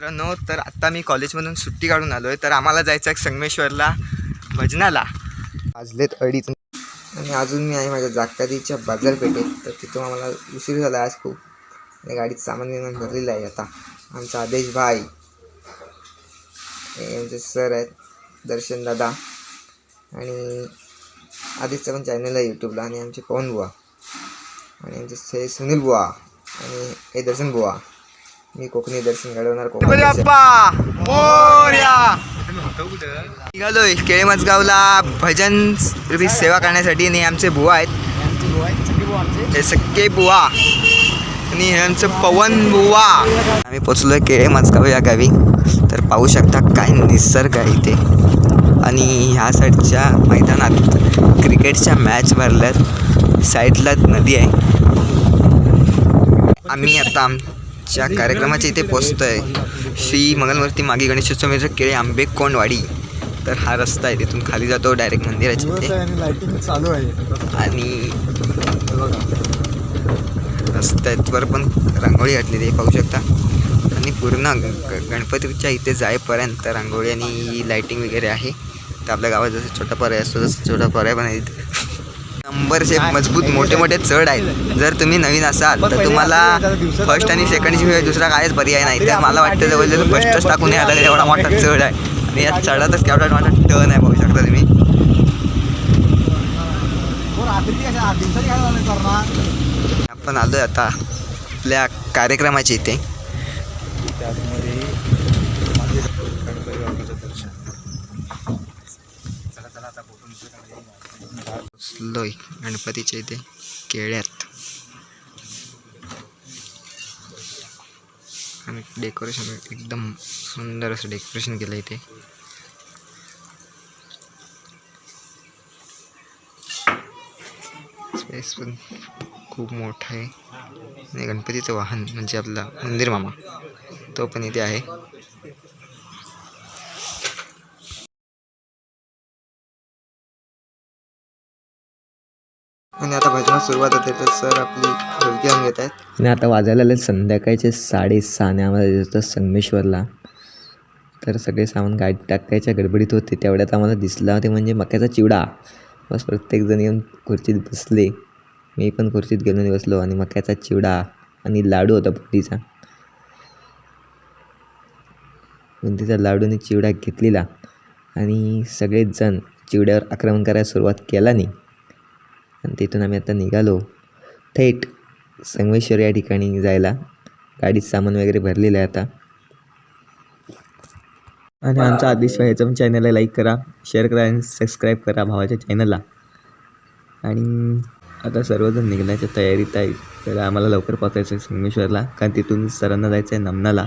मित्रांनो तर आत्ता मी कॉलेजमधून सुट्टी काढून आलो आहे तर आम्हाला जायचं आहे संगमेश्वरला भजनाला. वाजलेत अडीच आणि अजून मी आहे माझ्या जागतादीच्या बाजारपेठेत तर तिथून आम्हाला उशीर झाला आज खूप. आणि गाडीत सामान विमान भरलेलं आहे आता. आमचा आदेश भाई. हे आमचे सर आहेत दर्शन दादा. आणि आदेशचा पण चॅनल आहे यूट्यूबला आणि आमचे पवन बुवा. आणि आमचे सुनील बुवा. आणि हे दर्शन बुवा. मी कोकणी दर्शन घडवणार निघालोय केळे मजगावला. भजन रूपी सेवा करण्यासाठी आणि आमचे बुवा आहेत. हे सख्खे बुवा. आणि हे आमचं पवन बुवा. आम्ही पोचलोय केळे मजगाव या गावी. तर पाहू शकता काय निसर्ग आहे इथे. आणि ह्या साईडच्या मैदानात क्रिकेटच्या मॅच भरल्यात. साईडला नदी आहे. आम्ही आता आमच्या कार्यक्रमाच्या इथे पोचतोय. श्री मंगलमूर्ती मागी गणेशोत्सव केळे आंबे कोंडवाडी. तर हा रस्ता आहे तिथून खाली जातो डायरेक्ट मंदिराच्या इथे. चालू आहे. आणि रस्त्यावर पण रांगोळी घातलेली आहे पाहू शकता. आणि पूर्ण ग- गणपतीच्या इथे जाईपर्यंत रांगोळी आणि लाईटिंग वगैरे आहे. तर आपल्या गावात जसं छोटा पर्याय असतो तसं छोटा पर्याय पण आहे. नंबरचे मजबूत मोठे मोठे चढ आहेत. जर तुम्ही नवीन असाल तर तुम्हाला फर्स्ट आणि सेकंड शिवाय दुसरा कायच पर्याय नाही. तर मला वाटतं जवळजवळ फर्स्टच टाकून लागेल एवढा मोठा चढ आहे. आणि या चढातच केवढा मोठा टर्न आहे पाहू शकता तुम्ही. आपण आलो आता आपल्या कार्यक्रमाच्या इथे त्यामध्ये माझे गणपती बाप्पाचं दर्शन चला चला आता लय गणपतीच्या इथे केळ्यात. आणि डेकोरेशन एकदम सुंदर असं डेकोरेशन केलं इथे. स्पेस पण खूप मोठा आहे. आणि गणपतीचं वाहन म्हणजे आपला मंदिर मामा तो पण इथे आहे. आणि आता भजनात सुरुवात होते तर सर आपली हलकी अंग घेत आहेत. आणि आता वाजायला आले संध्याकाळचे साडेसहा आणि आम्हाला जायचं संगमेश्वरला. तर सगळे सामान गाडी टाकायच्या गडबडीत होते तेवढ्यात आम्हाला दिसला ते म्हणजे मक्याचा चिवडा. बस प्रत्येकजण येऊन खुर्चीत बसले. मी पण खुर्चीत गेलो आणि बसलो आणि मक्याचा चिवडा आणि लाडू होता बुंदीचा. बुंदीचा लाडू आणि चिवडा घेतलेला. आणि सगळेच जण चिवड्यावर आक्रमण करायला सुरुवात केला नाही. आणि तिथून आम्ही आता निघालो. थेट संगमेश्वर या ठिकाणी जायला. गाडीत सामान वगैरे भरलेलं आहे आता. आणि आमचा आदेश व्हायचा पण चॅनलला लाईक करा शेअर करा आणि सबस्क्राईब करा भावाच्या चॅनलला आणि आता सर्वजण निघण्याच्या तयारीत आहे. तर आम्हाला लवकर पोचायचं आहे संगमेश्वरला. कारण तिथून सरांना जायचं आहे नमनाला.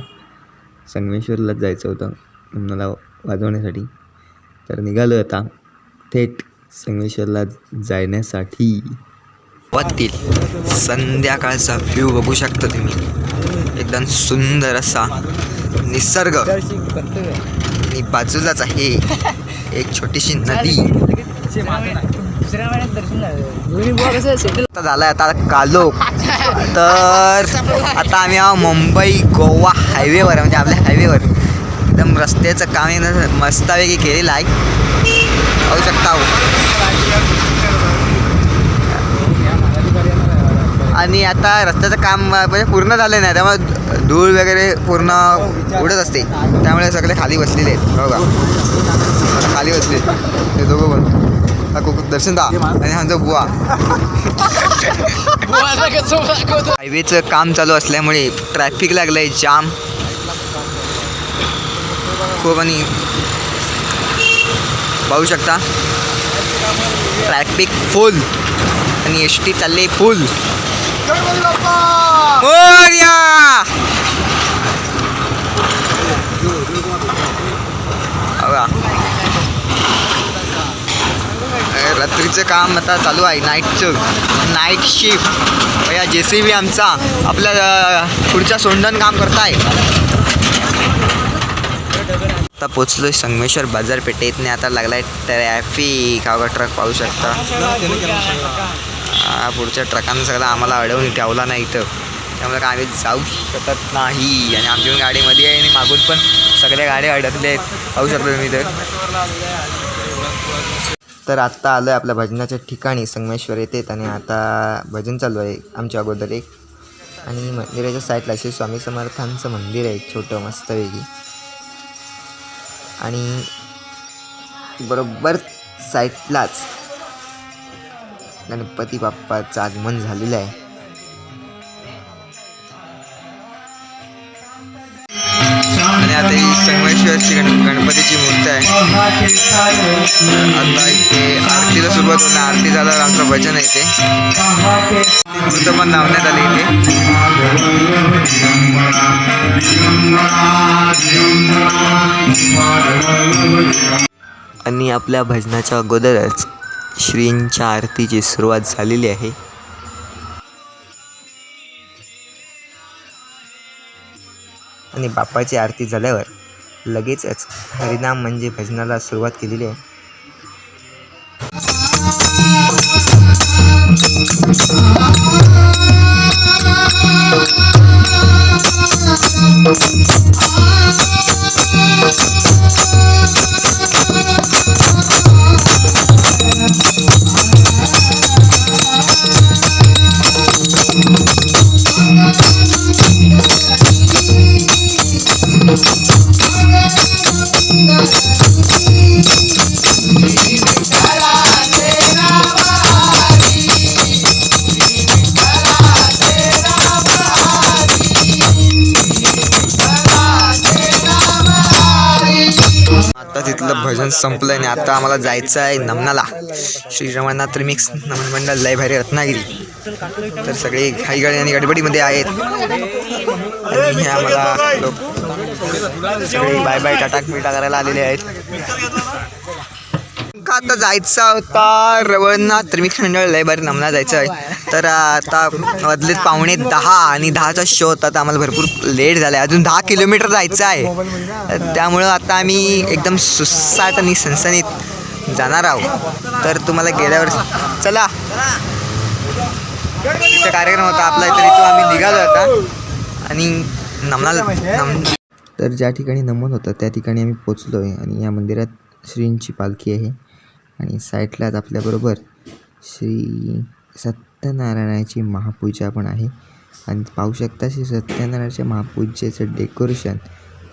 संगमेश्वरलाच जायचं होतं नमनाला वाजवण्यासाठी. तर निघालो आता. थेट संगमेश्वरला जाण्यासाठी. गावातील संध्याकाळचा व्ह्यू बघू शकता तुम्ही. एकदम सुंदर असा निसर्ग. आणि बाजूलाच आहे एक छोटीशी नदी. झालाय आता कालो. तर आता आम्ही मुंबई गोवा हायवेवर म्हणजे आपल्या हायवेवर एकदम रस्त्याचं काम एकदम मस्तपैकी केलेलं आहे. पाहू शकता हो. आणि आता रस्त्याचं काम म्हणजे पूर्ण झालं नाही त्यामुळे धूळ वगैरे पूर्ण उडत असते. त्यामुळे सगळे खाली बसलेले आहेत हो बघा खाली बसले. ते दोघं पण. हा दर्शन दा आणि हा बुवा. हायवेचं काम चालू असल्यामुळे ट्रॅफिक लागलं आहे जाम. खूप आणि पाहू शकता. ट्रॅफिक फुल आणि एस टी चालली फुल रात्रीचं काम आता चालू आहे नाईटचं नाईट शिफ्ट या जे सी बी आमचा. आपल्या पुढच्या सोंडण काम करताय. आता आहे संगमेश्वर बाजारपेठेत आता लागलाय ट्रॅफिक हा ट्रक पाहू शकता. पुढच्या ट्रकानं सगळं आम्हाला अडवून ठेवला नाही इथं. त्यामुळे काय आम्ही जाऊ शकत नाही. आणि आमची पण गाडीमध्ये आहे आणि मागून पण सगळ्या गाड्या अडकल्या आहेत. पाहू शकतो तुम्ही तर तर आत्ता आलो आहे आपल्या भजनाच्या ठिकाणी संगमेश्वर येते आणि आता भजन चालू आहे आमच्या अगोदर एक. आणि मंदिराच्या साईडला श्री स्वामी समर्थांचं मंदिर आहे छोटं मस्तपैकी आणि बरोबर साईटलाच गणपती बाप्पाचं आगमन झालेलं आहे. आणि आता ही संगमेश्वरची गण गणपतीची मूर्ती आहे. आता इथे आरतीला सुरुवात होणार आरती झाल्यावर आमचं भजन आहे ते मूर्त पण लावण्यात आली इथे. आणि आपल्या भजनाच्या अगोदरच श्रींच्या आरतीची सुरुवात झालेली आहे. आणि बाप्पाची आरती झाल्यावर लगेचच हरिनाम म्हणजे भजनाला सुरुवात केलेली आहे. तिथलं भजन संपलं आणि आता आम्हाला जायचं आहे नमनाला. श्री रमणनाथ रिमिक्स नमन मंडळ लय भारी रत्नागिरी. तर सगळे घाईगाडी आणि गडबडीमध्ये आहेत. आणि हे आम्हाला लोक सगळे बाय बाय टाटा बिटा करायला आलेले आहेत. का आता जायचं होता रवळनाथ रिमिक्स मंडळ लय भारी नमना जायचं आहे. तर आता वाजलेत पावणे दहा आणि दहाचा शो होता तर आम्हाला भरपूर लेट झाला आहे अजून दहा किलोमीटर जायचं आहे. त्यामुळं आता आम्ही एकदम सुसाट आणि सणसणीत जाणार आहोत. तर तुम्हाला गेल्यावर चला. कार्यक्रम होता आपला तर इथून आम्ही निघालो आता. आणि नमनाला नम तर ज्या ठिकाणी नमन होतं त्या ठिकाणी आम्ही पोचलो आहे आणि या मंदिरात श्रींची पालखी आहे. आणि साईडलाच आपल्याबरोबर श्री सत्यनारायणाची महापूजा पण आहे. आणि पाहू शकता श्री सत्यनारायणाच्या महापूजेचं डेकोरेशन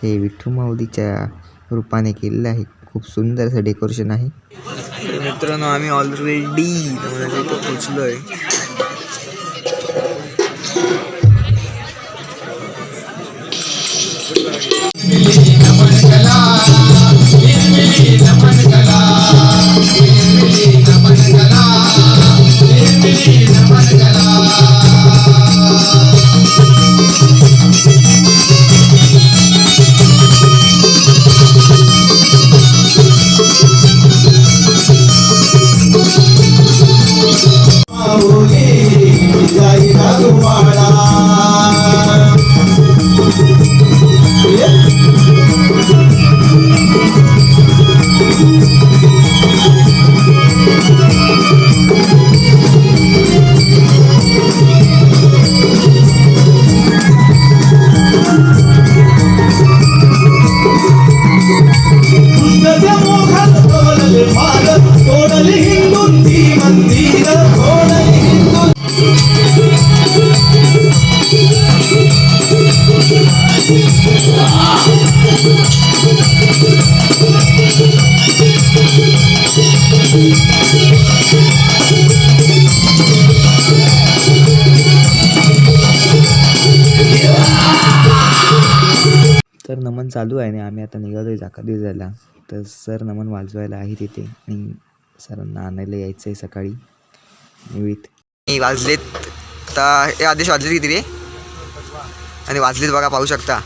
हे विठ्ठू माऊलीच्या रूपाने केलेलं आहे. खूप सुंदर असं डेकोरेशन आहे. तर मित्रांनो आम्ही ऑलरेडी पोचलो आहे चालू आहे आणि आम्ही आता निघालो आहे जाकादी जायला तर सर नमन वाजवायला आहे तिथे आणि सरांना आणायला यायचं आहे सकाळी. निवित वाजलेत. आता हे आदेश वाजलेत किती रे? आणि वाजलेत बघा पाहू शकता.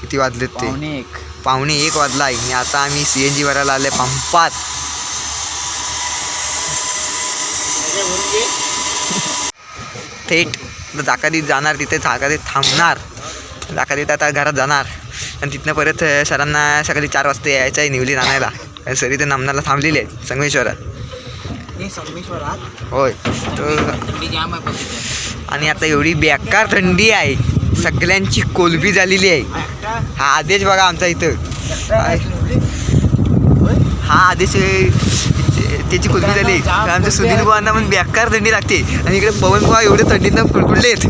किती वाजलेत ते. एक. पावणे एक वाजला आहे आणि आता आम्ही सी एन जी भरायला आले पंपात. थेट जाकातीत जाणार तिथे जाकातीत थांबणार. जाकातीत आता घरात जाणार. आणि तिथनं परत सरांना सकाळी चार वाजता यायचं आहे निवली आणायला. सर इथे नामनाला थांबलेले आहेत संगमेश्वरात. होय. आणि आता एवढी बेकार थंडी आहे. सगळ्यांची कोलबी झालेली आहे. हा आदेश बघा आमचा इथं. हा आदेश त्याची कोलबी झाली. आमच्या सुनील बुवांना पण बेकार थंडी लागते. आणि इकडे पवन बुवा एवढे थंडीनं कुडकुडलेत.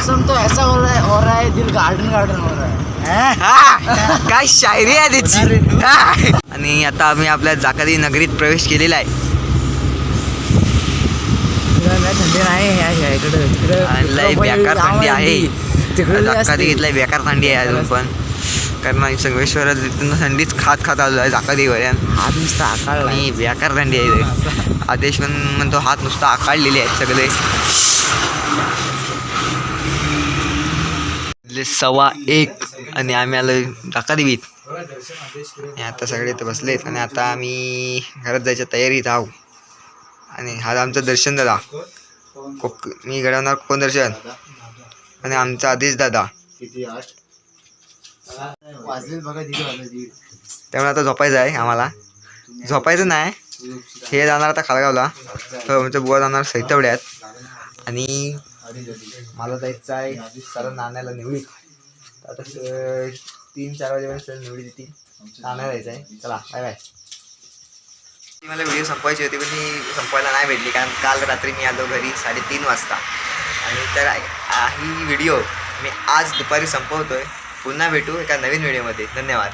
मौसम तो ऐसा हो रहा है हो रहा है दिल गार्डन गार्डन हो रहा है. काय शायरी आहे त्याची. आणि आता आम्ही आपल्या जाकाती नगरीत प्रवेश केलेला आहे. थंडी नाही बेकार थंडी आहे. तिकडे लय जाकाती असते. इथला बेकार थंडी आहे अजून पण. कारण आम्ही संगमेश्वरात तिथून थंडीच खात खात आलो आहे जाकातीवर हात नुसता आकाळला आणि बेकार थंडी आहे. आदेश पण म्हणतो हात नुसता आकाळलेले आहेत सगळे. ले सव्वा एक. आणि आम्ही आलो जाकादेवीत आणि आता सगळे इथं बसलेत. आणि आता आम्ही घरात जायच्या तयारीत आहो आणि हा आमचं दर्शन दादा. कोक मी घडवणार कोण दर्शन? आणि आमचा आदेश दादा. त्यामुळे आता झोपायचं आहे आम्हाला. झोपायचं नाही. हे जाणार आता खालगावला. हो आमच्या बुवा जाणार सैतवड्यात. आणि मला जायचं आहे सर नाण्याला निवडीत आता तीन चार वाजेपर्यंत सर निवडी देतील. नाण्याला जायचं आहे. चला बाय बाय मला व्हिडिओ संपवायची होती पण ती संपवायला नाही भेटली कारण काल रात्री मी आलो घरी साडेतीन वाजता. आणि तर ही व्हिडिओ मी आज दुपारी संपवतोय. पुन्हा भेटू एका नवीन व्हिडिओमध्ये धन्यवाद.